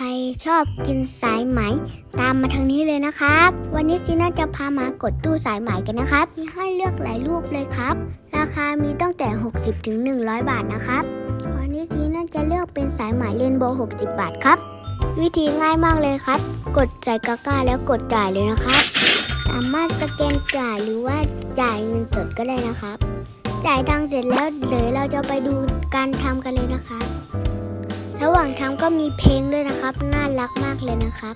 ใครชอบกินสายไหม ตามมาทางนี้เลยนะครับ วันนี้ซีน่าจะพามากดตู้สายไหมกันนะครับ มีให้เลือกหลายรูปเลยครับ ราคามีตั้งแต่ 60ถึง100 บาทนะครับ วันนี้ซีน่าจะเลือกเป็นสายไหมเรนโบว์60 บาทครับ วิธีง่ายมากเลยครับ กดใส่กาก้าแล้วกดจ่ายเลยนะครับ สามารถสแกนจ่ายหรือว่าจ่ายเงินสดก็ได้นะครับ จ่ายตังเสร็จแล้วเดี๋ยวเราจะไปดูการทำกันเลยนะครับ ระหว่างทำก็มีเพลงด้วยนะครับ น่ารักมากเลยนะครับ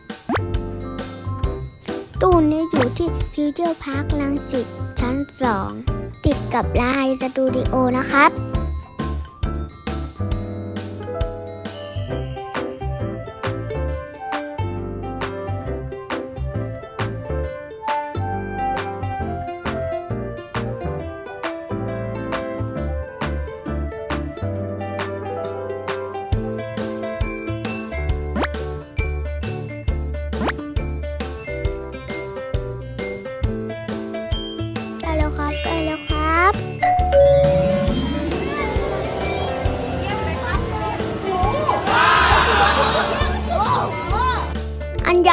ตู้นี้อยู่ที่ฟิวเจอร์พาร์คลังสิตชั้น 2 ติดกับไลายสตูดิโอนะครับ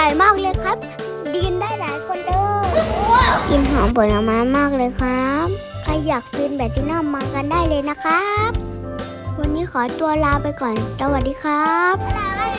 อยมากเลยครับกินได้หลายคนเลย กินหอมผลไม้มากเลยครับใครอยากกินแบบซิน่ามากันได้เลยนะครับ วันนี้ขอตัวลาไปก่อน สวัสดีครับลาไปครับ